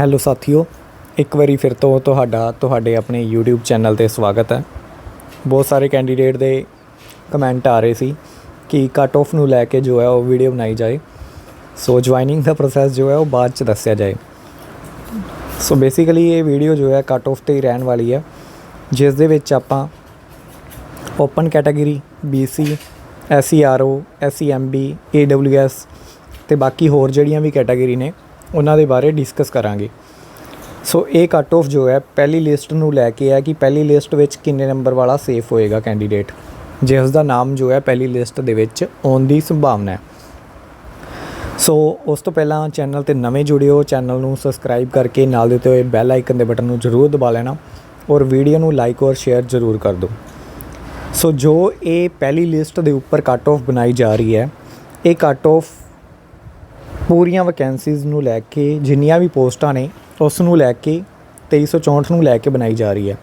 Hello ਸਾਥੀਓ, ਇੱਕ ਵਾਰੀ ਫਿਰ ਤੋਂ ਤੁਹਾਡਾ, ਤੁਹਾਡੇ ਆਪਣੇ YouTube ਚੈਨਲ ਤੇ ਸਵਾਗਤ ਹੈ। ਬਹੁਤ ਸਾਰੇ ਕੈਂਡੀਡੇਟ ਦੇ ਕਮੈਂਟ ਆ ਰਹੇ ਸੀ ਕਿ ਕਟ ਆਫ ਨੂੰ ਲੈ ਕੇ ਜੋ ਹੈ ਉਹ ਵੀਡੀਓ ਬਣਾਈ ਜਾਏ। ਸੋ ਜੁਆਇਨਿੰਗ ਦਾ ਪ੍ਰੋਸੈਸ ਜੋ ਹੈ ਉਹ ਬਾਅਦ ਚ ਦੱਸਿਆ ਜਾਏ। ਸੋ ਬੇਸਿਕਲੀ ਇਹ ਵੀਡੀਓ ਜੋ ਹੈ ਕਟ ਆਫ ਤੇ ਹੀ ਰਹਿਣ ਵਾਲੀ ਹੈ। ਜਿਸ ਦੇ ਵਿੱਚ ਆਪਾਂ open category BC SCRO SEMB AWS ਤੇ ਬਾਕੀ ਹੋਰ ਜਿਹੜੀਆਂ ਵੀ ਕੈਟਾਗਰੀ ਨੇ ਉਹਨਾਂ ਦੇ ਬਾਰੇ ਡਿਸਕਸ ਕਰਾਂਗੇ। ਸੋ ਇਹ ਕੱਟ ਆਫ ਜੋ ਹੈ, ਪਹਿਲੀ ਲਿਸਟ ਨੂੰ ਲੈ ਕੇ ਹੈ ਕਿ ਪਹਿਲੀ ਲਿਸਟ ਵਿੱਚ ਕਿੰਨੇ ਨੰਬਰ ਵਾਲਾ ਸੇਫ ਹੋਏਗਾ ਕੈਂਡੀਡੇਟ ਜਿਸ ਦਾ ਨਾਮ ਜੋ ਹੈ ਪਹਿਲੀ ਲਿਸਟ ਦੇ ਵਿੱਚ ਆਉਣ ਦੀ ਸੰਭਾਵਨਾ ਹੈ। ਸੋ ਉਸ ਤੋਂ ਪਹਿਲਾਂ ਚੈਨਲ ਤੇ ਨਵੇਂ ਜੁੜਿਓ ਚੈਨਲ ਨੂੰ ਸਬਸਕ੍ਰਾਈਬ ਕਰਕੇ ਨਾਲ ਦਿੱਤੇ ਹੋਏ ਬੈਲ ਆਈਕਨ ਦੇ ਬਟਨ ਨੂੰ ਜ਼ਰੂਰ ਦਬਾ ਲੈਣਾ ਔਰ ਵੀਡੀਓ ਨੂੰ ਲਾਈਕ ਔਰ ਸ਼ੇਅਰ ਜ਼ਰੂਰ ਕਰ ਦਿਓ। ਸੋ ਜੋ ਇਹ ਪਹਿਲੀ ਲਿਸਟ ਦੇ ਉੱਪਰ ਕੱਟ ਆਫ ਬਣਾਈ ਜਾ ਰਹੀ ਹੈ, ਇਹ ਕੱਟ ਆਫ ਪੂਰੀਆਂ ਵੈਕੈਂਸੀਜ਼ ਨੂੰ ਲੈ ਕੇ, ਜਿੰਨੀਆਂ ਵੀ ਪੋਸਟਾਂ ਨੇ, ਉਸ ਨੂੰ ਲੈ ਕੇ 2364 ਨੂੰ ਲੈ ਕੇ ਬਣਾਈ ਜਾ ਰਹੀ ਹੈ।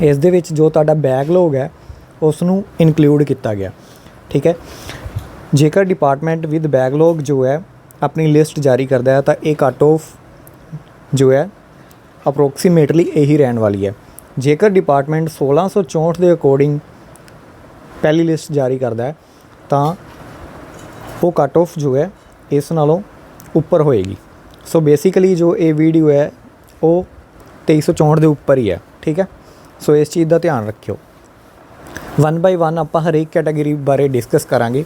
ਇਸ ਦੇ ਵਿੱਚ ਜੋ ਤੁਹਾਡਾ ਬੈਕਲੌਗ ਹੈ, ਉਸ ਨੂੰ ਇਨਕਲੂਡ ਕੀਤਾ ਗਿਆ। ਠੀਕ ਹੈ? ਜੇਕਰ ਡਿਪਾਰਟਮੈਂਟ ਵਿਦ ਬੈਕਲੌਗ ਜੋ ਹੈ, ਆਪਣੀ ਲਿਸਟ ਜਾਰੀ ਕਰਦਾ ਹੈ, ਤਾਂ ਇਹ ਕੱਟ ਆਫ ਜੋ ਹੈ ਅਪਰੋਕਸੀਮੇਟਲੀ ਇਹੀ ਰਹਿਣ ਵਾਲੀ ਹੈ। ਜੇਕਰ ਡਿਪਾਰਟਮੈਂਟ 1664 ਦੇ ਅਕੋਰਡਿੰਗ ਪਹਿਲੀ ਲਿਸਟ ਜਾਰੀ ਕਰਦਾ ਹੈ, ਤਾਂ ਉਹ ਕੱਟ ਆਫ ਜੋ ਹੈ ਇਸ ਨਾਲੋਂ ਉੱਪਰ ਹੋਏਗੀ। ਸੋ ਬੇਸਿਕਲੀ ਜੋ ਇਹ ਵੀਡੀਓ ਹੈ, ਉਹ 2364 ਦੇ ਉੱਪਰ ਹੀ ਹੈ, ਠੀਕ ਹੈ? ਸੋ ਇਸ ਚੀਜ਼ ਦਾ ਧਿਆਨ ਰੱਖਿਓ। ਵਨ ਬਾਈ ਵਨ ਆਪਾਂ ਹਰੇਕ ਕੈਟਾਗਰੀ ਬਾਰੇ ਡਿਸਕਸ ਕਰਾਂਗੇ।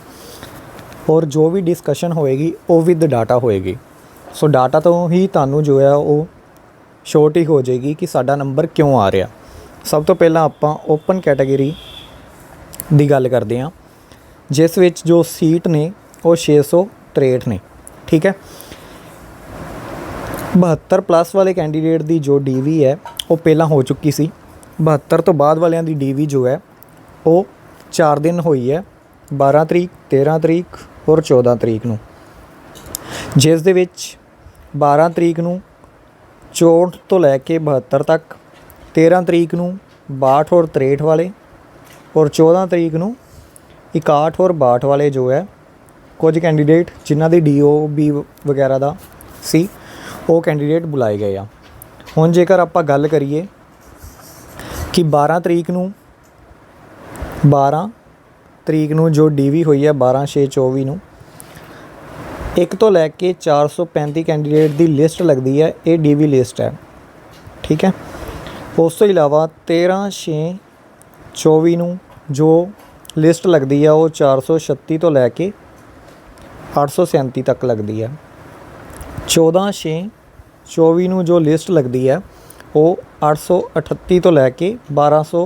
ਔਰ ਜੋ ਵੀ ਡਿਸਕਸ਼ਨ ਹੋਏਗੀ, ਉਹ ਵਿਦ ਡਾਟਾ ਹੋਏਗੀ। ਸੋ ਡਾਟਾ ਤੋਂ ਹੀ ਤੁਹਾਨੂੰ ਜੋ ਹੈ, ਉਹ ਸ਼ੋਰਟ ਹੀ ਹੋ ਜਾਏਗੀ ਕਿ ਸਾਡਾ ਨੰਬਰ ਕਿਉਂ ਆ ਰਿਹਾ। ਸਭ ਤੋਂ ਪਹਿਲਾਂ ਆਪਾਂ ਓਪਨ ਕੈਟਾਗਰੀ ਦੀ ਗੱਲ ਕਰਦੇ ਹਾਂ। ਜਿਸ ਵਿੱਚ ਜੋ ਸੀਟ ਨੇ, ਉਹ 663 ਨੇ, ਠੀਕ ਹੈ? 72 ਪਲੱਸ ਵਾਲੇ ਕੈਂਡੀਡੇਟ ਦੀ ਜੋ ਡੀਵੀ ਹੈ, ਉਹ ਪਹਿਲਾਂ ਹੋ ਚੁੱਕੀ ਸੀ। 72 ਤੋਂ ਬਾਅਦ ਵਾਲਿਆਂ ਦੀ ਡੀਵੀ ਜੋ ਹੈ, ਉਹ 4 ਦਿਨ ਹੋਈ ਹੈ 12 ਤਰੀਕ 13 ਤਰੀਕ ਔਰ 14 ਤਰੀਕ ਨੂੰ। ਜਿਸ ਦੇ ਵਿੱਚ 12 ਤਰੀਕ ਨੂੰ 64 ਤੋਂ ਲੈ ਕੇ 72 ਤੱਕ 13 ਤਰੀਕ ਨੂੰ 62 ਔਰ 63 ਵਾਲੇ ਔਰ 14 ਤਰੀਕ ਨੂੰ 61 ਔਰ 62 ਵਾਲੇ ਜੋ ਹੈ ਕੁਝ ਕੈਂਡੀਡੇਟ ਜਿਨ੍ਹਾਂ ਦੀ ਡੀਓਬੀ ਵਗੈਰਾ ਦਾ ਸੀ, ਉਹ ਕੈਂਡੀਡੇਟ ਬੁਲਾਏ ਗਏ ਆ। ਹੁਣ ਜੇਕਰ ਆਪਾਂ ਗੱਲ ਕਰੀਏ ਕਿ 12 ਤਰੀਕ ਨੂੰ 12 ਤਰੀਕ ਨੂੰ ਜੋ ਡੀਵੀ ਹੋਈ ਹੈ 12 6 24 ਨੂੰ, ਇੱਕ ਤੋਂ ਲੈ ਕੇ 435 ਕੈਂਡੀਡੇਟ ਦੀ ਲਿਸਟ ਲੱਗਦੀ ਹੈ ਇਹ ਡੀਵੀ ਲਿਸਟ ਹੈ। ਠੀਕ ਹੈ? ਉਸ ਤੋਂ ਇਲਾਵਾ 13 6 24 ਨੂੰ ਜੋ ਲਿਸਟ ਲੱਗਦੀ ਆ, ਉਹ 436 ਤੋਂ ਲੈ ਕੇ 837 ਤੱਕ ਲੱਗਦੀ ਹੈ। 14 6 24 ਨੂੰ ਜੋ ਲਿਸਟ ਲੱਗਦੀ ਹੈ, ਉਹ 838 ਤੋਂ ਲੈ ਕੇ 1200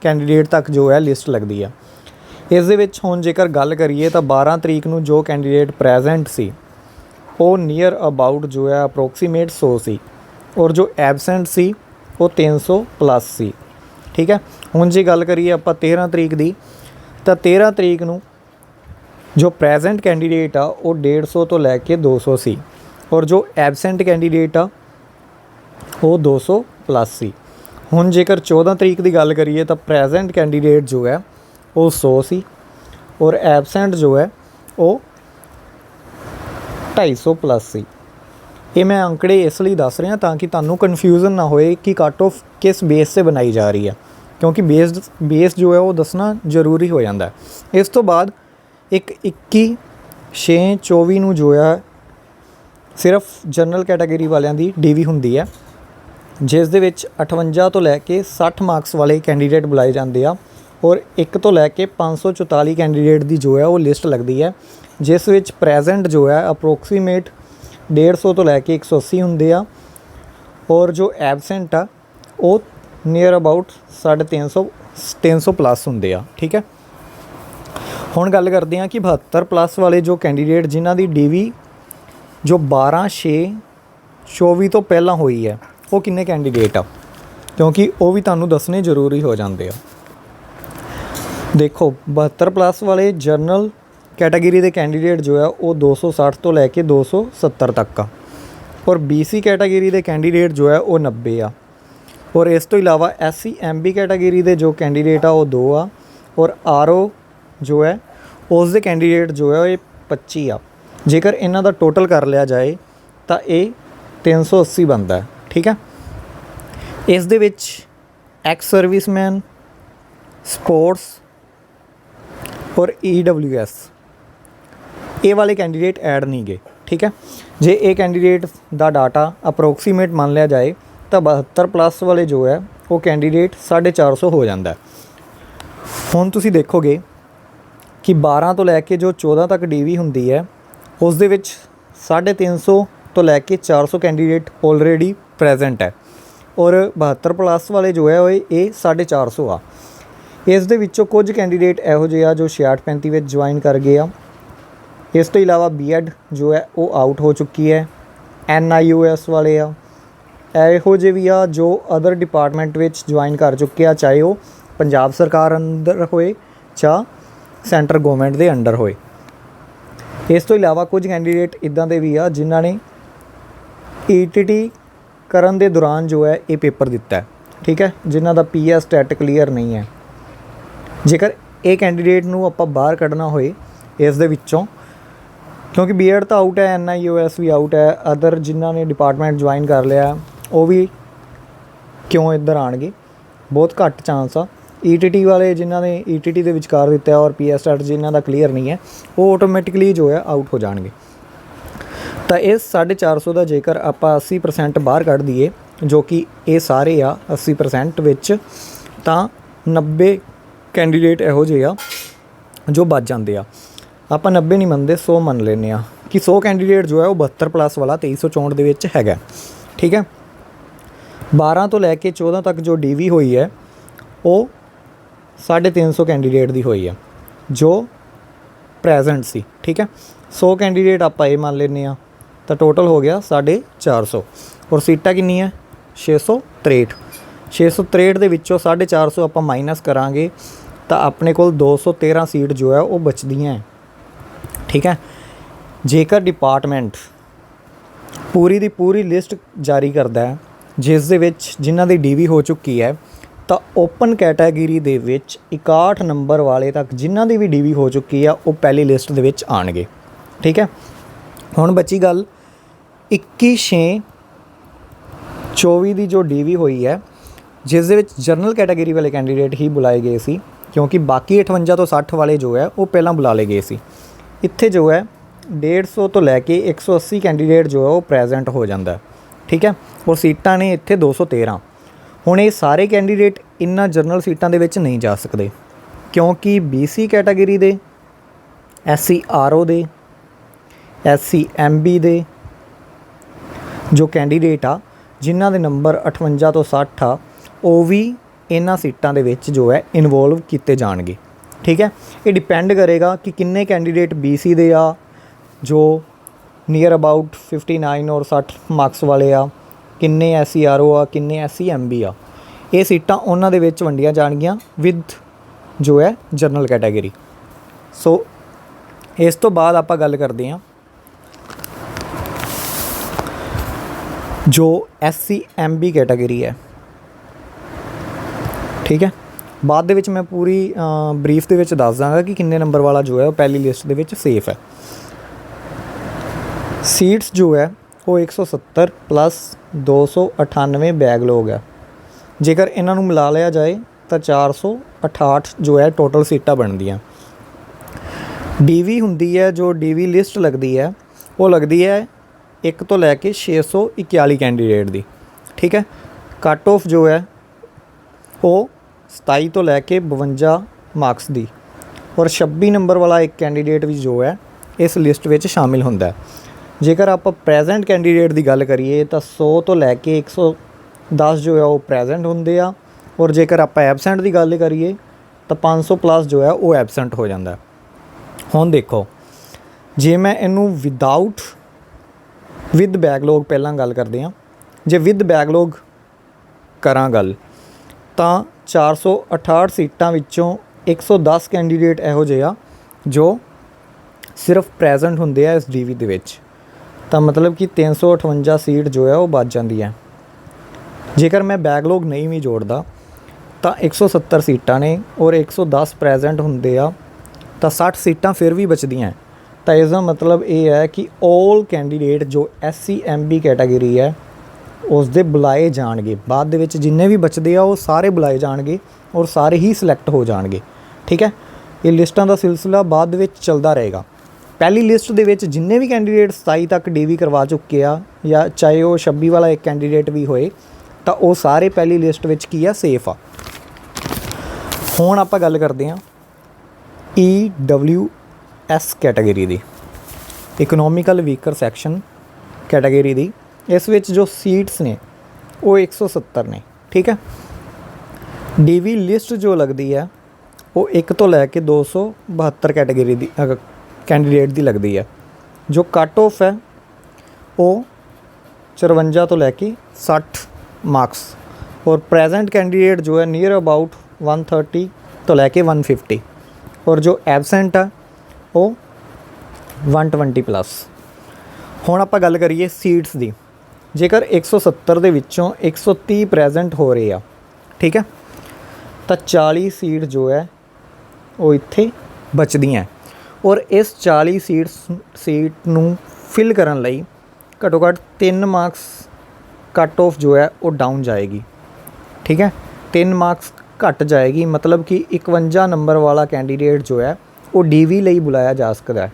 ਕੈਂਡੀਡੇਟ ਤੱਕ ਜੋ ਹੈ, ਲਿਸਟ ਲੱਗਦੀ ਹੈ। ਇਸ ਦੇ ਵਿੱਚ ਹੁਣ ਜੇਕਰ ਗੱਲ ਕਰੀਏ ਤਾਂ 12 ਤਰੀਕ ਨੂੰ ਜੋ ਕੈਂਡੀਡੇਟ ਪ੍ਰੈਜ਼ੈਂਟ ਸੀ, ਉਹ ਨੀਅਰ ਅਬਾਊਟ ਜੋ ਹੈ, ਅਪਰੋਕਸੀਮੇਟ 100 ਸੀ ਔਰ ਜੋ ਐਬਸੈਂਟ ਸੀ, ਉਹ 300 ਪਲੱਸ ਸੀ। ਠੀਕ ਹੈ? ਹੁਣ ਜੇ ਗੱਲ ਕਰੀਏ ਆਪਾਂ 13 ਤਰੀਕ ਦੀ, ਤਾਂ 13 ਤਰੀਕ ਨੂੰ ਜੋ ਪ੍ਰੈਜ਼ੈਂਟ ਕੈਂਡੀਡੇਟ ਆ, ਉਹ 150 ਤੋਂ ਲੈ ਕੇ 200 ਸੀ ਔਰ ਜੋ ਐਬਸੈਂਟ ਕੈਂਡੀਡੇਟ ਆ, ਉਹ 200 ਪਲੱਸ ਸੀ। ਹੁਣ ਜੇਕਰ 14 ਤਰੀਕ ਦੀ ਗੱਲ ਕਰੀਏ ਤਾਂ ਪ੍ਰੈਜ਼ੈਂਟ ਕੈਂਡੀਡੇਟ ਜੋ ਹੈ, ਉਹ 100 ਸੀ ਔਰ ਐਬਸੈਂਟ ਜੋ ਹੈ, ਉਹ 250 ਪਲੱਸ ਸੀ। ਇਹ ਮੈਂ ਅੰਕੜੇ ਇਸ ਲਈ ਦੱਸ ਰਿਹਾ ਤਾਂ ਕਿ ਤੁਹਾਨੂੰ ਕਨਫਿਊਜ਼ਨ ਨਾ ਹੋਏ ਕਿ ਕੱਟ ਆਫ ਕਿਸ ਬੇਸ ਤੇ ਬਣਾਈ ਜਾ ਰਹੀ ਹੈ, ਕਿਉਂਕਿ ਬੇਸ ਬੇਸ ਜੋ ਹੈ ਉਹ ਦੱਸਣਾ ਜ਼ਰੂਰੀ ਹੋ ਜਾਂਦਾ ਹੈ। ਇਸ ਤੋਂ ਬਾਅਦ ਇੱਕ 21 6 24 ਨੂੰ ਜੋ ਹੈ ਸਿਰਫ ਜਨਰਲ ਕੈਟਾਗਰੀ ਵਾਲਿਆਂ ਦੀ ਡੀਵੀ ਹੁੰਦੀ ਹੈ, ਜਿਸ ਦੇ ਵਿੱਚ 58 ਤੋਂ ਲੈ ਕੇ 60 ਮਾਰਕਸ ਵਾਲੇ ਕੈਂਡੀਡੇਟ ਬੁਲਾਏ ਜਾਂਦੇ ਆ ਔਰ 1 ਤੋਂ ਲੈ ਕੇ 544 ਕੈਂਡੀਡੇਟ ਦੀ ਜੋ ਹੈ ਉਹ ਲਿਸਟ ਲੱਗਦੀ ਹੈ, ਜਿਸ ਵਿੱਚ ਪ੍ਰੈਜ਼ੈਂਟ ਜੋ ਹੈ ਅਪਰੋਕਸੀਮੇਟ 150 ਤੋਂ ਲੈ ਕੇ 180 ਹੁੰਦੇ ਆ ਔਰ ਜੋ ਐਬਸੈਂਟ ਆ ਉਹ ਨੀਅਰ ਅਬਾਊਟ 350 300 ਪਲੱਸ ਹੁੰਦੇ ਆ, ਠੀਕ ਹੈ? ਹੁਣ ਗੱਲ ਕਰਦੇ ਹਾਂ ਕਿ 72 ਪਲੱਸ ਵਾਲੇ ਜੋ ਕੈਂਡੀਡੇਟ ਜਿਨ੍ਹਾਂ ਦੀ ਡੀਵੀ ਜੋ 12 6 24 ਤੋਂ ਪਹਿਲਾਂ ਹੋਈ ਹੈ, ਉਹ ਕਿੰਨੇ ਕੈਂਡੀਡੇਟ ਆ? ਕਿਉਂਕਿ ਉਹ ਵੀ ਤੁਹਾਨੂੰ ਦੱਸਣੇ ਜ਼ਰੂਰੀ ਹੋ ਜਾਂਦੇ ਆ। ਦੇਖੋ 72 ਪਲੱਸ ਵਾਲੇ ਜਰਨਲ ਕੈਟਾਗਰੀ ਦੇ ਕੈਂਡੀਡੇਟ ਜੋ ਹੈ ਉਹ 260 ਤੋਂ ਲੈ ਕੇ 270 ਤੱਕ ਆ। ਔਰ BC ਕੈਟਾਗਰੀ ਦੇ ਕੈਂਡੀਡੇਟ ਜੋ ਹੈ ਉਹ 90 ਆ। ਔਰ ਇਸ ਤੋਂ ਇਲਾਵਾ SC MB ਕੈਟਾਗਰੀ ਦੇ ਜੋ ਕੈਂਡੀਡੇਟ ਆ, ਉਹ 2 ਆ। ਔਰ RO ਜੋ ਹੈ ਉਸ ਦੇ ਕੈਂਡੀਡੇਟ ਜੋ ਹੈ ਉਹ ਇਹ 25 ਆ। ਜੇਕਰ ਇਹਨਾਂ ਦਾ ਟੋਟਲ ਕਰ ਲਿਆ ਜਾਏ, ਤਾਂ ਇਹ 380 ਬਣਦਾ ਠੀਕ ਹੈ? ਇਸ ਦੇ ਵਿੱਚ ਐਕਸ ਸਰਵਿਸਮੈਨ ਸਪੋਰਟਸ ਔਰ ਈਡਬਲਯੂਐਸ ਇਹ ਵਾਲੇ ਕੈਂਡੀਡੇਟ ਐਡ ਨਹੀਂ ਗਏ, ਠੀਕ ਹੈ? ਜੇ ਇਹ ਕੈਂਡੀਡੇਟ ਦਾ ਡਾਟਾ ਅਪਰੋਕਸੀਮੇਟ ਮੰਨ ਲਿਆ ਜਾਏ, ਤਾਂ 72 ਪਲੱਸ ਵਾਲੇ ਜੋ ਹੈ, ਉਹ ਕੈਂਡੀਡੇਟ 450 ਹੋ ਜਾਂਦਾ ਹੁਣ ਤੁਸੀਂ ਦੇਖੋਗੇ ਕਿ 12 ਤੋਂ ਲੈ ਕੇ ਜੋ 14 ਤੱਕ ਡੀਵੀ ਹੁੰਦੀ ਹੈ, ਉਸ ਦੇ ਵਿੱਚ 350 ਤੋਂ ਲੈ ਕੇ 400 ਕੈਂਡੀਡੇਟ ਆਲਰੇਡੀ ਪ੍ਰੈਜ਼ੈਂਟ ਹੈ। ਔਰ 72 ਪਲੱਸ ਵਾਲੇ ਜੋ ਹੈ ਉਹ ਇਹ 450 ਆ। ਇਸ ਦੇ ਵਿੱਚੋਂ ਕੁਝ ਕੈਂਡੀਡੇਟ ਇਹੋ ਜਿਹੇ ਆ ਜੋ 66 35 ਵਿੱਚ ਜੁਆਇਨ ਕਰ ਗਏ ਆ। ਇਸ ਤੋਂ ਇਲਾਵਾ ਬੀਐਡ ਜੋ ਹੈ ਉਹ ਆਊਟ ਹੋ ਚੁੱਕੀ ਹੈ। ਐਨਆਈਓਐਸ ਵਾਲੇ ਆ। ਇਹੋ ਜਿਹੇ ਵੀ ਆ ਜੋ ਅਦਰ ਡਿਪਾਰਟਮੈਂਟ ਵਿੱਚ ਜੁਆਇਨ ਕਰ ਚੁੱਕੇ ਆ, ਚਾਹੇ ਉਹ ਪੰਜਾਬ ਸਰਕਾਰ ਅੰਦਰ ਹੋਏ ਜਾਂ ਸੈਂਟਰ ਗਵਰਨਮੈਂਟ ਦੇ ਅੰਡਰ ਹੋਏ। ਇਸ ਤੋਂ ਇਲਾਵਾ ਕੁਝ ਕੈਂਡੀਡੇਟ ਇਦਾਂ ਦੇ ਵੀ ਆ ਜਿਨ੍ਹਾਂ ਨੇ ਈਟੀਟੀ ਕਰਨ ਦੇ ਦੌਰਾਨ ਜੋ ਹੈ ਇਹ ਪੇਪਰ ਦਿੱਤਾ ਹੈ। ਠੀਕ ਹੈ? ਜਿਨ੍ਹਾਂ ਦਾ ਪੀਐਸ ਸਟੈਟ ਕਲੀਅਰ ਨਹੀਂ ਹੈ। ਜੇਕਰ ਇਹ ਕੈਂਡੀਡੇਟ ਨੂੰ ਆਪਾਂ ਬਾਹਰ ਕੱਢਣਾ ਹੋਏ ਇਸ ਦੇ ਵਿੱਚੋਂ, ਕਿਉਂਕਿ ਬੀਐਡ ਤਾਂ ਆਊਟ ਹੈ ਐਨਆਈਓਐਸ ਵੀ ਆਊਟ ਹੈ ਅਦਰ ਜਿਨ੍ਹਾਂ ਨੇ ਡਿਪਾਰਟਮੈਂਟ ਜੁਆਇਨ ਕਰ ਲਿਆ, ਉਹ ਵੀ ਕਿਉਂ ਇੱਧਰ ਆਣਗੇ ਬਹੁਤ ਘੱਟ ਚਾਂਸ ਆ। ਈਟੀਟੀ ਵਾਲੇ ਜਿਨ੍ਹਾਂ ਨੇ ਈਟੀਟੀ ਦੇ ਵਿਚਕਾਰ ਦਿੱਤਾ ਹੈ ਔਰ ਪੀਐਸ ਟੈਟ ਜਿਨ੍ਹਾਂ ਦਾ ਕਲੀਅਰ ਨਹੀਂ ਹੈ, ਉਹ ਆਟੋਮੈਟਿਕਲੀ ਜੋ ਹੈ ਆਊਟ ਹੋ ਜਾਣਗੇ। ਤਾਂ ਇਸ 450 ਦਾ ਜੇਕਰ ਆਪਾਂ 80% ਬਾਹਰ ਕੱਢ ਦਈਏ, ਜੋ ਕਿ ਇਹ ਸਾਰੇ ਆ 80% ਵਿੱਚ, ਤਾਂ 90 ਕੈਂਡੀਡੇਟ ਇਹੋ ਜਿਹੇ ਆ ਜੋ ਬਚ ਜਾਂਦੇ ਆ। ਆਪਾਂ 90 ਨਹੀਂ ਮੰਨਦੇ 100 ਮੰਨ ਲੈਨੇ ਆ ਕਿ 100 ਕੈਂਡੀਡੇਟ ਜੋ ਹੈ ਉਹ 72 ਪਲੱਸ ਵਾਲਾ 2364 ਦੇ ਵਿੱਚ ਹੈਗਾ। ਠੀਕ ਹੈ? 12 ਤੋਂ ਲੈ ਕੇ 14 ਤੱਕ ਜੋ ਡੀਵੀ ਹੋਈ ਹੈ, ਉਹ 350 ਕੈਂਡੀਡੇਟ ਦੀ ਹੋਈ ਹੈ ਜੋ ਪ੍ਰੈਜ਼ੈਂਟ ਸੀ, ਠੀਕ ਹੈ? 100 ਕੈਂਡੀਡੇਟ ਆਪਾਂ ਇਹ ਮੰਨ ਲੈਨੇ ਆ ਤਾਂ ਟੋਟਲ ਹੋ ਗਿਆ 450 ਔਰ ਸੀਟਾਂ ਕਿੰਨੀਆਂ? 663 663 ਦੇ ਵਿੱਚੋਂ 450 ਆਪਾਂ ਮਾਈਨਸ ਕਰਾਂਗੇ, ਤਾਂ ਆਪਣੇ ਕੋਲ 213 ਸੀਟ ਜੋ ਹੈ, ਉਹ ਬਚਦੀਆਂ ਹੈ। ਠੀਕ ਹੈ? ਜੇਕਰ ਡਿਪਾਰਟਮੈਂਟ ਪੂਰੀ ਦੀ ਪੂਰੀ ਲਿਸਟ ਜਾਰੀ ਕਰਦਾ ਹੈ, ਜਿਸ ਦੇ ਵਿੱਚ ਜਿਨ੍ਹਾਂ ਦੀ ਡੀਵੀ ਹੋ ਚੁੱਕੀ ਹੈ ਤਾਂ ਓਪਨ ਕੈਟਾਗਰੀ ਦੇ ਵਿੱਚ 61 ਨੰਬਰ ਵਾਲੇ ਤੱਕ ਜਿਨ੍ਹਾਂ ਦੀ ਵੀ ਡੀਵੀ ਹੋ ਚੁੱਕੀ ਆ, ਉਹ ਪਹਿਲੀ ਲਿਸਟ ਦੇ ਵਿੱਚ ਆਣਗੇ ਠੀਕ ਹੈ? ਹੁਣ ਬੱਚੀ ਗੱਲ 21 6 24 ਦੀ ਜੋ ਡੀਵੀ ਹੋਈ ਹੈ, ਜਿਸ ਦੇ ਵਿੱਚ ਜਨਰਲ ਕੈਟਾਗਰੀ ਵਾਲੇ ਕੈਂਡੀਡੇਟ ਹੀ ਬੁਲਾਏ ਗਏ ਸੀ, ਕਿਉਂਕਿ ਬਾਕੀ 58 ਤੋਂ 60 ਵਾਲੇ ਜੋ ਹੈ, ਉਹ ਪਹਿਲਾਂ ਬੁਲਾ ਲਏ ਗਏ ਸੀ। ਇੱਥੇ ਜੋ ਹੈ 150 ਤੋਂ ਲੈ ਕੇ 180 ਕੈਂਡੀਡੇਟ ਜੋ ਹੈ, ਉਹ ਪ੍ਰੈਜ਼ੈਂਟ ਹੋ ਜਾਂਦਾ। ਠੀਕ ਹੈ? ਔਰ ਸੀਟਾਂ ਨੇ ਇੱਥੇ 213 ਹੁਣ ਇਹ ਸਾਰੇ ਕੈਂਡੀਡੇਟ ਇਨ੍ਹਾਂ ਜਨਰਲ ਸੀਟਾਂ ਦੇ ਵਿੱਚ ਨਹੀਂ ਜਾ ਸਕਦੇ, ਕਿਉਂਕਿ BC ਕੈਟਾਗਰੀ ਦੇ SC RO ਦੇ SC MB ਦੇ ਜੋ ਕੈਂਡੀਡੇਟ ਆ, ਜਿਨ੍ਹਾਂ ਦੇ ਨੰਬਰ 58 ਤੋਂ 60 ਆ, ਉਹ ਵੀ ਇਹਨਾਂ ਸੀਟਾਂ ਦੇ ਵਿੱਚ ਜੋ ਹੈ ਇਨਵੋਲਵ ਕੀਤੇ ਜਾਣਗੇ। ਠੀਕ ਹੈ? ਇਹ ਡਿਪੈਂਡ ਕਰੇਗਾ ਕਿ ਕਿੰਨੇ ਕੈਂਡੀਡੇਟ BC ਦੇ ਆ, ਜੋ ਨੀਅਰ ਅਬਾਊਟ 59 ਔਰ 60 ਮਾਰਕਸ ਵਾਲੇ ਆ ਕਿੰਨੇ SCRO ਆ, ਕਿੰਨੇ SCMB ਆ। ਇਹ ਸੀਟਾਂ ਉਹਨਾਂ ਦੇ ਵਿੱਚ ਵੰਡੀਆਂ ਜਾਣਗੀਆਂ ਵਿਦ ਜੋ ਹੈ ਜਨਰਲ ਕੈਟਾਗਰੀ ਸੋ ਇਸ ਤੋਂ ਬਾਅਦ ਆਪਾਂ ਗੱਲ ਕਰਦੇ ਹਾਂ ਜੋ SCMB ਕੈਟਾਗਰੀ ਹੈ। ਠੀਕ ਹੈ? ਬਾਅਦ ਦੇ ਵਿੱਚ ਮੈਂ ਪੂਰੀ ਬਰੀਫ ਦੇ ਵਿੱਚ ਦੱਸ ਦਾਂਗਾ ਕਿ ਕਿੰਨੇ ਨੰਬਰ ਵਾਲਾ ਜੋ ਹੈ ਉਹ ਪਹਿਲੀ ਲਿਸਟ ਦੇ ਵਿੱਚ ਸੇਫ ਹੈ। ਸੀਟਸ ਜੋ ਹੈ ਉਹ 170 ਪਲੱਸ 298 ਬੈਕਲੌਗ ਹੈ ਜੇਕਰ ਇਹਨਾਂ ਨੂੰ ਮਿਲਾ ਲਿਆ ਜਾਏ, ਤਾਂ 468 ਜੋ ਹੈ ਟੋਟਲ ਸੀਟਾਂ ਬਣਦੀਆਂ। ਡੀਵੀ ਹੁੰਦੀ ਹੈ, ਜੋ ਡੀਵੀ ਲਿਸਟ ਲੱਗਦੀ ਹੈ, ਉਹ ਲੱਗਦੀ ਹੈ 1 ਤੋਂ ਲੈ ਕੇ 641 ਕੈਂਡੀਡੇਟ ਦੀ। ਠੀਕ ਹੈ? ਕੱਟ ਆਫ ਜੋ ਹੈ, ਉਹ 27 ਤੋਂ ਲੈ ਕੇ 52 ਮਾਰਕਸ ਦੀ। ਔਰ 26 ਨੰਬਰ ਵਾਲਾ ਇੱਕ ਕੈਂਡੀਡੇਟ ਵੀ ਜੋ ਹੈ, ਇਸ ਲਿਸਟ ਵਿੱਚ ਸ਼ਾਮਿਲ ਹੁੰਦਾ ਹੈ। ਜੇਕਰ ਆਪਾਂ ਪ੍ਰੈਜ਼ੈਂਟ ਕੈਂਡੀਡੇਟ ਦੀ ਗੱਲ ਕਰੀਏ, ਤਾਂ 100 ਤੋਂ ਲੈ ਕੇ 110 ਜੋ ਹੈ ਉਹ ਪ੍ਰੈਜ਼ੈਂਟ ਹੁੰਦੇ ਆ। ਔਰ ਜੇਕਰ ਆਪਾਂ ਐਬਸੈਂਟ ਦੀ ਗੱਲ ਕਰੀਏ, ਤਾਂ 500 ਪਲੱਸ ਜੋ ਹੈ ਉਹ ਐਬਸੈਂਟ ਹੋ ਜਾਂਦਾ। ਹੁਣ ਦੇਖੋ, ਜੇ ਮੈਂ ਇਹਨੂੰ ਵਿਦਆਊਟ ਵਿਦ ਬੈਕਲੌਗ ਪਹਿਲਾਂ ਗੱਲ ਕਰਦੇ ਹਾਂ। ਜੇ ਵਿਦ ਬੈਕਲੌਗ ਕਰਾਂ ਗੱਲ, ਤਾਂ 468 ਸੀਟਾਂ ਵਿੱਚੋਂ 110 ਕੈਂਡੀਡੇਟ ਇਹੋ ਜਿਹੇ ਆ, ਜੋ ਸਿਰਫ ਪ੍ਰੈਜ਼ੈਂਟ ਹੁੰਦੇ ਆ ਇਸ ਡੀਵੀ ਦੇ ਵਿੱਚ। ਤਾਂ ਮਤਲਬ ਕਿ 358 ਸੀਟ ਜੋ ਹੈ ਉਹ ਬਚ ਜਾਂਦੀ ਹੈ ਜੇਕਰ ਮੈਂ ਬੈਕਲੌਗ ਨਹੀਂ ਵੀ ਜੋੜਦਾ, ਤਾਂ 170 ਸੀਟਾਂ ਨੇ ਔਰ 110 ਪ੍ਰੈਜ਼ੈਂਟ ਹੁੰਦੇ ਆ, ਤਾਂ 60 ਸੀਟਾਂ ਫਿਰ ਵੀ ਬਚਦੀਆਂ ਤਾਂ ਇਸ ਦਾ ਮਤਲਬ ਇਹ ਹੈ ਕਿ 올 ਕੈਂਡੀਡੇਟ ਜੋ ਐਸਸੀ ਐਮਬੀ ਕੈਟਾਗਰੀ ਹੈ ਉਸ ਦੇ ਬੁਲਾਏ ਜਾਣਗੇ। ਬਾਅਦ ਦੇ ਵਿੱਚ ਜਿੰਨੇ ਵੀ ਬਚਦੇ ਆ, ਉਹ ਸਾਰੇ ਬੁਲਾਏ ਜਾਣਗੇ ਔਰ ਸਾਰੇ ਹੀ ਸਿਲੈਕਟ ਹੋ ਜਾਣਗੇ। ਠੀਕ ਹੈ ਇਹ ਲਿਸਟਾਂ ਦਾ ਸਿਲਸਿਲਾ ਬਾਅਦ ਦੇ ਵਿੱਚ ਚੱਲਦਾ ਰਹੇਗਾ। ਪਹਿਲੀ ਲਿਸਟ ਦੇ ਵਿੱਚ ਜਿੰਨੇ ਵੀ ਕੈਂਡੀਡੇਟ 27 ਤੱਕ ਡੀਵੀ ਕਰਵਾ ਚੁੱਕੇ ਆ ਜਾਂ ਚਾਹੇ ਉਹ 26 ਵਾਲਾ ਇੱਕ ਕੈਂਡੀਡੇਟ ਵੀ ਹੋਏ, ਤਾਂ ਉਹ ਸਾਰੇ ਪਹਿਲੀ ਲਿਸਟ ਵਿੱਚ ਕੀ ਆ? ਸੇਫ ਆ। ਹੁਣ ਆਪਾਂ ਗੱਲ ਕਰਦੇ ਹਾਂ ਈ ਡਬਲਿਊ ਐਸ ਕੈਟਾਗਰੀ ਦੀ। ਇਕਨੋਮਿਕਲ ਵੀਕਰ ਸੈਕਸ਼ਨ ਕੈਟਾਗਰੀ ਦੀ। ਇਸ ਵਿੱਚ ਜੋ ਸੀਟਸ ਨੇ, ਉਹ 170 ਨੇ, ਠੀਕ ਹੈ? ਡੀਵੀ ਲਿਸਟ ਜੋ ਲੱਗਦੀ ਹੈ, ਉਹ 1 ਤੋਂ ਲੈ ਕੇ 272 ਕੈਟਾਗਰੀ ਦੀ ਕੈਂਡੀਡੇਟ ਦੀ ਲੱਗਦੀ ਹੈ ਜੋ ਕੱਟ ਆਫ ਹੈ, ਉਹ 54 ਤੋਂ ਲੈ ਕੇ 60 ਮਾਰਕਸ ਔਰ ਪ੍ਰੈਜ਼ੈਂਟ ਕੈਂਡੀਡੇਟ ਜੋ ਹੈ ਨੀਅਰ ਅਬਾਊਟ 130 ਤੋਂ ਲੈ ਕੇ 150 ਔਰ ਜੋ ਐਬਸੈਂਟ ਹੈ ਉਹ 120 ਪਲੱਸ ਹੁਣ ਆਪਾਂ ਗੱਲ ਕਰੀਏ ਸੀਟਸ ਦੀ। ਜੇਕਰ 170 ਦੇ ਵਿੱਚੋਂ 130 ਪ੍ਰੈਜ਼ੈਂਟ ਹੋ ਰਹੇ ਆ, ਠੀਕ ਹੈ, ਤਾਂ 40 ਸੀਟ ਜੋ ਹੈ, ਉਹ ਇੱਥੇ ਬਚਦੀਆਂ। ਔਰ ਇਸ 40 ਸੀਟਸ ਸੀਟ ਨੂੰ ਫਿਲ ਕਰਨ ਲਈ ਘੱਟੋ ਘੱਟ 3 ਮਾਰਕਸ ਕੱਟ ਆਫ ਜੋ ਹੈ ਉਹ ਡਾਊਨ ਜਾਏਗੀ। ਠੀਕ ਹੈ? 3 ਮਾਰਕਸ ਘਟ ਜਾਏਗੀ, ਮਤਲਬ ਕਿ 51 ਨੰਬਰ ਵਾਲਾ ਕੈਂਡੀਡੇਟ ਜੋ ਹੈ ਉਹ ਡੀਵੀ ਲਈ ਬੁਲਾਇਆ ਜਾ ਸਕਦਾ ਹੈ।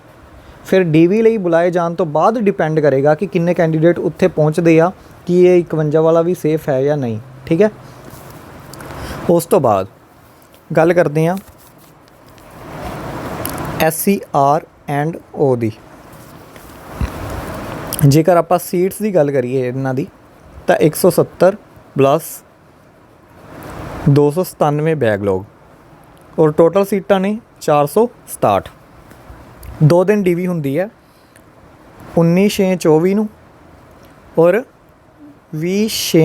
ਫਿਰ ਡੀਵੀ ਲਈ ਬੁਲਾਏ ਜਾਣ ਤੋਂ ਬਾਅਦ ਡਿਪੈਂਡ ਕਰੇਗਾ ਕਿ ਕਿੰਨੇ ਕੈਂਡੀਡੇਟ ਉੱਥੇ ਪਹੁੰਚਦੇ ਆ, ਕਿ ਇਹ 51 ਵਾਲਾ ਵੀ ਸੇਫ ਹੈ ਜਾਂ ਨਹੀਂ। ਠੀਕ ਹੈ? ਉਸ ਤੋਂ ਬਾਅਦ ਗੱਲ ਕਰਦੇ ਹਾਂ S C R and O ਦੀ। ਜੇਕਰ ਆਪਾਂ ਸੀਟਸ ਦੀ ਗੱਲ ਕਰੀਏ ਇਹਨਾਂ ਦੀ, ਤਾਂ 170 ਪਲੱਸ 297 ਬੈਕਲੌਗ ਔਰ ਟੋਟਲ ਸੀਟਾਂ ਨੇ 467 ਦੋ ਦਿਨ ਡੀਵੀ ਹੁੰਦੀ ਹੈ 19 ਛੇ 24 ਨੂੰ ਔਰ 20 ਛੇ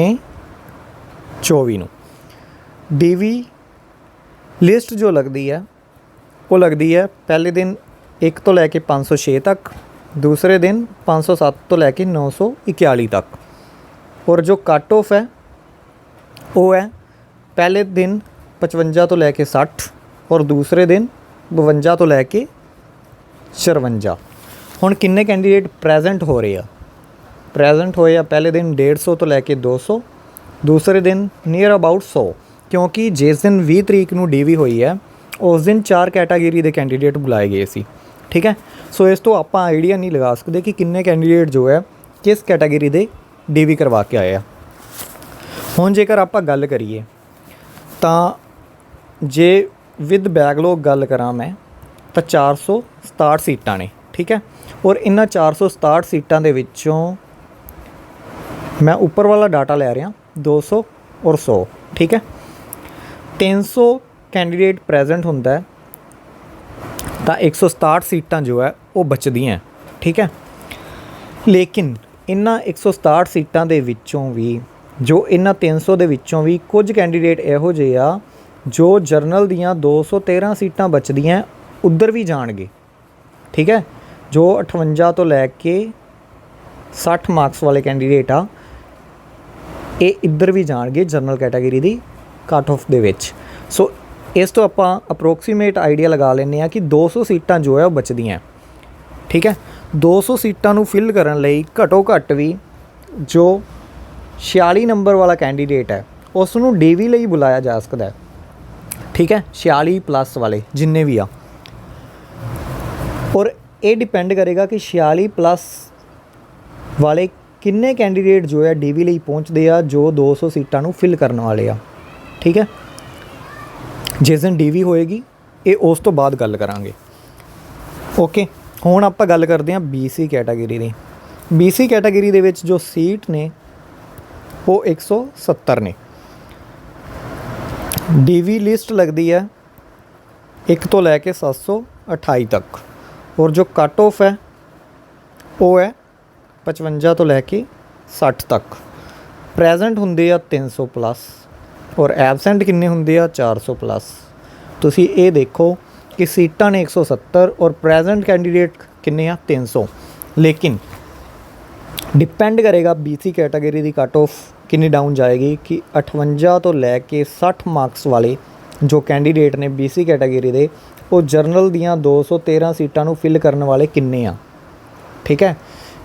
24 ਨੂੰ। ਡੀਵੀ ਲਿਸਟ ਜੋ ਲੱਗਦੀ ਹੈ ਉਹ ਲੱਗਦੀ ਹੈ। ਪਹਿਲੇ ਦਿਨ 1 ਤੋਂ ਲੈ ਕੇ 506 ਤੱਕ, ਦੂਸਰੇ ਦਿਨ 507 ਤੋਂ ਲੈ ਕੇ 941 ਤੱਕ। ਔਰ ਜੋ ਕੱਟ ਆਫ ਹੈ, ਉਹ ਹੈ ਪਹਿਲੇ ਦਿਨ 55 ਤੋਂ ਲੈ ਕੇ 60 ਔਰ ਦੂਸਰੇ ਦਿਨ 52 ਤੋਂ ਲੈ ਕੇ 54 ਹੁਣ ਕਿੰਨੇ ਕੈਂਡੀਡੇਟ ਪ੍ਰੈਜ਼ੈਂਟ ਹੋ ਰਹੇ ਆ? ਪ੍ਰੈਜ਼ੈਂਟ ਹੋਏ ਆ ਪਹਿਲੇ ਦਿਨ 150 ਤੋਂ ਲੈ ਕੇ 200 ਦੂਸਰੇ ਦਿਨ ਨੀਅਰ ਅਬਾਊਟ 100 ਕਿਉਂਕਿ ਜਿਸ ਦਿਨ 20 ਤਰੀਕ ਨੂੰ ਡੀਵੀ ਹੋਈ ਹੈ ਉਸ ਦਿਨ ਚਾਰ ਕੈਟਾਗਰੀ ਦੇ ਕੈਂਡੀਡੇਟ ਬੁਲਾਏ ਗਏ ਸੀ, ਠੀਕ ਹੈ? ਸੋ ਇਸ ਤੋਂ ਆਪਾਂ ਆਈਡੀਆ ਨਹੀਂ ਲਗਾ ਸਕਦੇ ਕਿ ਕਿੰਨੇ ਕੈਂਡੀਡੇਟ ਜੋ ਹੈ, ਕਿਸ ਕੈਟਾਗਰੀ ਦੇ ਡੀਵੀ ਕਰਵਾ ਕੇ ਆਏ ਆ। ਹੁਣ ਜੇਕਰ ਆਪਾਂ ਗੱਲ ਕਰੀਏ, ਤਾਂ ਜੇ ਵਿਦ ਬੈਕਲੌਗ ਗੱਲ ਕਰਾਂ ਮੈਂ, ਤਾਂ 467 ਸੀਟਾਂ ਨੇ, ਠੀਕ ਹੈ? ਔਰ ਇਹਨਾਂ 467 ਸੀਟਾਂ ਦੇ ਵਿੱਚੋਂ ਮੈਂ ਉੱਪਰ ਵਾਲਾ ਡਾਟਾ ਲੈ ਰਿਹਾ 200 ਔਰ 100 ਠੀਕ ਹੈ? 300 ਕੈਂਡੀਡੇਟ ਪ੍ਰੈਜ਼ੈਂਟ ਹੁੰਦਾ ਹੈ, ਤਾਂ 167 ਸੀਟਾਂ ਜੋ ਹੈ, ਉਹ ਬਚਦੀਆਂ ਠੀਕ ਹੈ? ਲੇਕਿਨ ਇਹਨਾਂ 167 ਸੀਟਾਂ ਦੇ ਵਿੱਚੋਂ ਵੀ, ਜੋ ਇਹਨਾਂ 300 ਦੇ ਵਿੱਚੋਂ ਵੀ ਕੁਝ ਕੈਂਡੀਡੇਟ ਇਹੋ ਜਿਹੇ ਆ, ਜੋ ਜਰਨਲ ਦੀਆਂ 213 ਸੀਟਾਂ ਬਚਦੀਆਂ ਉੱਧਰ ਵੀ ਜਾਣਗੇ, ਠੀਕ ਹੈ? ਜੋ 58 ਤੋਂ ਲੈ ਕੇ 60 ਮਾਰਕਸ ਵਾਲੇ ਕੈਂਡੀਡੇਟ ਆ, ਇਹ ਇੱਧਰ ਵੀ ਜਾਣਗੇ ਜਰਨਲ ਕੈਟਾਗਰੀ ਦੀ ਕੱਟ ਆਫ ਦੇ ਵਿੱਚ। ਸੋ ਇਸ ਤੋਂ ਆਪਾਂ ਅਪਰੋਕਸੀਮੇਟ ਆਈਡੀਆ ਲਗਾ ਲੈਂਦੇ ਆ ਕਿ 200 ਸੀਟਾਂ ਜੋ ਹੈ ਉਹ ਬਚਦੀਆਂ ਠੀਕ ਹੈ? 200 ਸੀਟਾਂ ਨੂੰ ਫਿਲ ਕਰਨ ਲਈ ਘਟੋ ਘੱਟ ਵੀ ਜੋ 46 ਨੰਬਰ ਵਾਲਾ ਕੈਂਡੀਡੇਟ ਹੈ ਉਸ ਨੂੰ ਡੀਵੀ ਲਈ ਬੁਲਾਇਆ ਜਾ ਸਕਦਾ ਹੈ। ਠੀਕ ਹੈ? 46 ਪਲੱਸ ਵਾਲੇ, ਜਿੰਨੇ ਵੀ ਆ। ਔਰ ਇਹ ਡਿਪੈਂਡ ਕਰੇਗਾ ਕਿ 46 ਪਲੱਸ ਵਾਲੇ ਕਿੰਨੇ ਕੈਂਡੀਡੇਟ ਜੋ ਹੈ ਡੀਵੀ ਲਈ ਪਹੁੰਚਦੇ ਆ, ਜੋ 200 ਸੀਟਾਂ ਨੂੰ ਫਿਲ ਕਰਨ ਵਾਲੇ ਆ। ਠੀਕ ਹੈ? ਜਿਸ ਦਿਨ ਡੀਵੀ ਹੋਏਗੀ, ਇਹ ਉਸ ਤੋਂ ਬਾਅਦ ਗੱਲ ਕਰਾਂਗੇ। ਓਕੇ ਹੁਣ ਆਪਾਂ ਗੱਲ ਕਰਦੇ ਹਾਂ BC ਕੈਟਾਗਰੀ ਦੀ। BC ਕੈਟਾਗਰੀ ਦੇ ਵਿੱਚ ਜੋ ਸੀਟ ਨੇ, ਉਹ 170 ਨੇ। ਡੀਵੀ ਲਿਸਟ ਲੱਗਦੀ ਹੈ 1 ਤੋਂ ਲੈ ਕੇ 728 ਤੱਕ। ਔਰ ਜੋ ਕੱਟ ਆਫ ਹੈ, ਉਹ ਹੈ 55 ਤੋਂ ਲੈ ਕੇ 60 ਤੱਕ। ਪ੍ਰੈਜ਼ੈਂਟ ਹੁੰਦੇ ਆ 300 ਪਲੱਸ ਔਰ ਐਬਸੈਂਟ ਕਿੰਨੇ ਹੁੰਦੇ ਆ? 400 ਪਲੱਸ ਤੁਸੀਂ ਇਹ ਦੇਖੋ ਕਿ ਸੀਟਾਂ ਨੇ 170 ਔਰ ਪ੍ਰੈਜ਼ੈਂਟ ਕੈਂਡੀਡੇਟ ਕਿੰਨੇ ਆ? 300 ਲੇਕਿਨ ਡਿਪੈਂਡ ਕਰੇਗਾ BC ਕੈਟਾਗਰੀ ਦੀ ਕੱਟ ਆਫ ਕਿੰਨੀ ਡਾਊਨ ਜਾਏਗੀ ਕਿ 58 ਤੋਂ ਲੈ ਕੇ 60 ਮਾਰਕਸ ਵਾਲੇ ਜੋ ਕੈਂਡੀਡੇਟ ਨੇ BC ਕੈਟਾਗਰੀ ਦੇ, ਉਹ ਜਰਨਲ ਦੀਆਂ 213 ਸੀਟਾਂ ਨੂੰ ਫਿਲ ਕਰਨ ਵਾਲੇ ਕਿੰਨੇ ਆ? ਠੀਕ ਹੈ?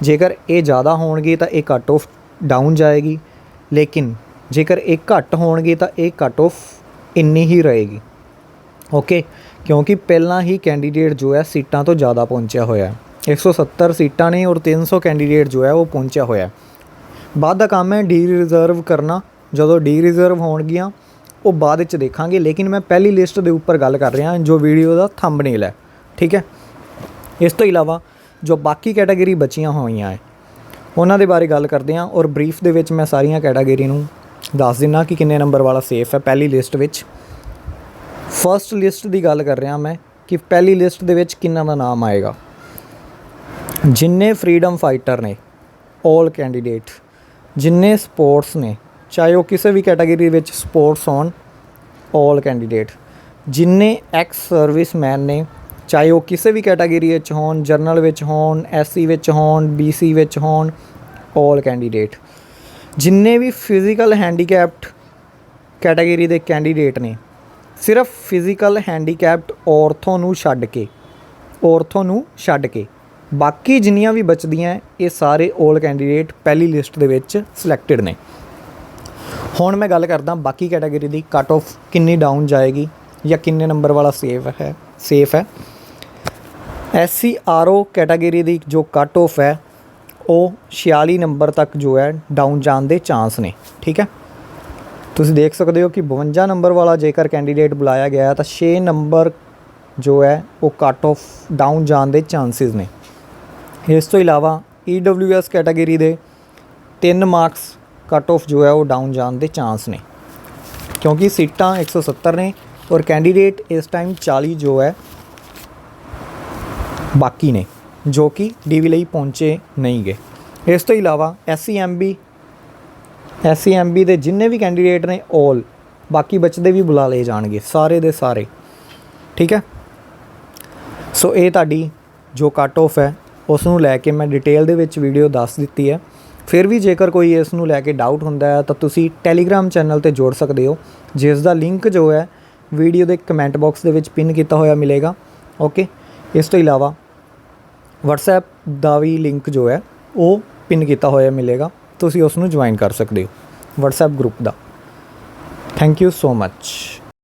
ਜੇਕਰ ਇਹ ਜ਼ਿਆਦਾ ਹੋਣਗੇ ਤਾਂ ਇਹ ਕੱਟ ਆਫ ਡਾਊਨ ਜਾਏਗੀ। ਲੇਕਿਨ ਜੇਕਰ ਇਹ ਘੱਟ ਹੋਣਗੇ ਤਾਂ ਇਹ ਕੱਟ ਆਫ ਇੰਨੀ ਹੀ ਰਹੇਗੀ। ਓਕੇ ਕਿਉਂਕਿ ਪਹਿਲਾਂ ਹੀ ਕੈਂਡੀਡੇਟ ਜੋ ਹੈ ਸੀਟਾਂ ਤੋਂ ਜ਼ਿਆਦਾ ਪਹੁੰਚਿਆ ਹੋਇਆ ਹੈ। 170 ਸੀਟਾਂ ਨੇ ਔਰ 300 ਕੈਂਡੀਡੇਟ ਜੋ ਹੈ ਉਹ ਪਹੁੰਚਿਆ ਹੋਇਆ ਬਾਅਦ ਦਾ ਕੰਮ ਹੈ ਡੀ ਰਿਜ਼ਰਵ ਕਰਨਾ। ਜਦੋਂ ਡੀ ਰਿਜ਼ਰਵ ਹੋਣਗੀਆਂ, ਉਹ ਬਾਅਦ ਵਿੱਚ ਦੇਖਾਂਗੇ। ਲੇਕਿਨ ਮੈਂ ਪਹਿਲੀ ਲਿਸਟ ਦੇ ਉੱਪਰ ਗੱਲ ਕਰ ਰਿਹਾ, ਜੋ ਵੀਡੀਓ ਦਾ ਥੰਬਨੇਲ ਹੈ। ਠੀਕ ਹੈ? ਇਸ ਤੋਂ ਇਲਾਵਾ ਜੋ ਬਾਕੀ ਕੈਟਾਗਰੀ ਬਚੀਆਂ ਹੋਈਆਂ ਹੈ, ਉਹਨਾਂ ਦੇ ਬਾਰੇ ਗੱਲ ਕਰਦੇ ਹਾਂ ਔਰ ਬਰੀਫ ਦੇ ਵਿੱਚ ਮੈਂ ਸਾਰੀਆਂ ਕੈਟਾਗਰੀ ਨੂੰ ਦੱਸ ਦਿੰਨਾ ਕਿ ਕਿੰਨੇ ਨੰਬਰ ਵਾਲਾ ਸੇਫ ਹੈ ਪਹਿਲੀ ਲਿਸਟ ਵਿੱਚ। ਫਰਸਟ ਲਿਸਟ ਦੀ ਗੱਲ ਕਰ ਰਿਹਾ ਮੈਂ ਕਿ ਪਹਿਲੀ ਲਿਸਟ ਦੇ ਵਿੱਚ ਕਿੰਨਾ ਦਾ ਨਾਮ ਆਏਗਾ। ਜਿੰਨੇ ਫਰੀडम ਫਾਈਟਰ ਨੇ 올 ਕੈਂਡੀਡੇਟ ਜਿੰਨੇ ਸਪੋਰਟਸ ਨੇ, ਚਾਹੇ ਉਹ ਕਿਸੇ ਵੀ ਕੈਟਾਗਰੀ ਵਿੱਚ ਸਪੋਰਟਸ ਹੋਣ 올 ਕੈਂਡੀਡੇਟ ਜਿੰਨੇ ਐਕਸ ਸਰਵਿਸਮੈਨ ਨੇ, ਚਾਹੇ ਉਹ ਕਿਸੇ ਵੀ ਕੈਟਾਗਰੀ ਵਿੱਚ ਹੋਣ ਜਰਨਲ ਵਿੱਚ ਹੋਣ ਐਸਸੀ ਵਿੱਚ ਹੋਣ ਬੀਸੀ ਵਿੱਚ ਹੋਣ 올 ਕੈਂਡੀਡੇਟ ਜਿੰਨੇ ਵੀ ਫਿਜ਼ੀਕਲ ਹੈਂਡੀਕੈਪਡ ਕੈਟਾਗਰੀ ਦੇ ਕੈਂਡੀਡੇਟ ਨੇ, ਸਿਰਫ ਫਿਜ਼ੀਕਲ ਹੈਂਡੀਕੈਪਡ ਔਰਥੋਂ ਨੂੰ ਛੱਡ ਕੇ ਔਰਥੋਂ ਨੂੰ ਛੱਡ ਕੇ, ਬਾਕੀ ਜਿੰਨੀਆਂ ਵੀ ਬਚਦੀਆਂ, ਇਹ ਸਾਰੇ 올 ਕੈਂਡੀਡੇਟ ਪਹਿਲੀ ਲਿਸਟ ਦੇ ਵਿੱਚ ਸਿਲੈਕਟਡ ਨੇ। ਹੁਣ ਮੈਂ ਗੱਲ ਕਰਦਾ ਬਾਕੀ ਕੈਟਾਗਰੀ ਦੀ ਕੱਟ ਆਫ ਕਿੰਨੀ ਡਾਊਨ ਜਾਏਗੀ ਜਾਂ ਕਿੰਨੇ ਨੰਬਰ ਵਾਲਾ ਸੇਫ ਹੈ ਸੇਫ ਹੈ। ਐਸਸੀ ਆਰਓ ਕੈਟਾਗਰੀ ਦੀ ਜੋ ਕੱਟ ਆਫ ਹੈ ਉਹ 46 ਨੰਬਰ ਤੱਕ ਜੋ ਹੈ ਡਾਊਨ ਜਾਣ ਦੇ ਚਾਂਸ ਨੇ, ਠੀਕ ਹੈ? ਤੁਸੀਂ ਦੇਖ ਸਕਦੇ ਹੋ ਕਿ 52 ਨੰਬਰ ਵਾਲਾ ਜੇਕਰ ਕੈਂਡੀਡੇਟ ਬੁਲਾਇਆ ਗਿਆ ਤਾਂ 6 ਨੰਬਰ ਜੋ ਹੈ, ਉਹ ਕੱਟ ਆਫ ਡਾਊਨ ਜਾਣ ਦੇ ਚਾਂਸਸ ਨੇ। ਇਸ ਤੋਂ ਇਲਾਵਾ EWS ਕੈਟਾਗਰੀ ਦੇ 3 ਮਾਰਕਸ ਕੱਟ ਆਫ ਜੋ ਹੈ, ਉਹ ਡਾਊਨ ਜਾਣ ਦੇ ਚਾਂਸ ਨੇ। ਕਿਉਂਕਿ ਸੀਟਾਂ 170 ਨੇ ਔਰ ਕੈਂਡੀਡੇਟ ਇਸ ਟਾਈਮ 40 ਜੋ ਹੈ, ਬਾਕੀ ਨੇ। ਜੋ ਕਿ ਡੀਵੀ ਲਈ ਪਹੁੰਚੇ ਨਹੀਂ ਗਏ। ਇਸ ਤੋਂ ਇਲਾਵਾ SCMB SCMB ਦੇ ਜਿੰਨੇ ਵੀ ਕੈਂਡੀਡੇਟ ਨੇ 올 ਬਾਕੀ ਬਚਦੇ ਵੀ ਬੁਲਾ ਲਏ ਜਾਣਗੇ, ਸਾਰੇ ਦੇ ਸਾਰੇ। ਠੀਕ ਹੈ? ਸੋ ਇਹ ਤੁਹਾਡੀ ਜੋ ਕੱਟ ਆਫ ਹੈ ਉਸ ਨੂੰ ਲੈ ਕੇ ਮੈਂ ਡਿਟੇਲ ਦੇ ਵਿੱਚ ਵੀਡੀਓ ਦੱਸ ਦਿੱਤੀ ਹੈ। ਫਿਰ ਵੀ ਜੇਕਰ ਕੋਈ ਇਸ ਨੂੰ ਲੈ ਕੇ ਡਾਊਟ ਹੁੰਦਾ ਹੈ, ਤਾਂ ਤੁਸੀਂ ਟੈਲੀਗ੍ਰਾਮ ਚੈਨਲ ਤੇ ਜੋੜ ਸਕਦੇ ਹੋ ਜਿਸ ਦਾ ਲਿੰਕ ਜੋ ਹੈ ਵੀਡੀਓ ਦੇ ਕਮੈਂਟ ਬਾਕਸ ਦੇ ਵਿੱਚ ਪਿਨ ਕੀਤਾ ਹੋਇਆ ਮਿਲੇਗਾ। ਓਕੇ ਇਸ ਤੋਂ ਇਲਾਵਾ WhatsApp ਦਾ ਵੀ ਲਿੰਕ ਜੋ ਹੈ, ਉਹ ਪਿਨ ਕੀਤਾ ਹੋਇਆ ਮਿਲੇਗਾ। ਤੁਸੀਂ ਉਸ ਨੂੰ ਜੁਆਇਨ ਕਰ ਸਕਦੇ ਹੋ। WhatsApp group the. Thank you so much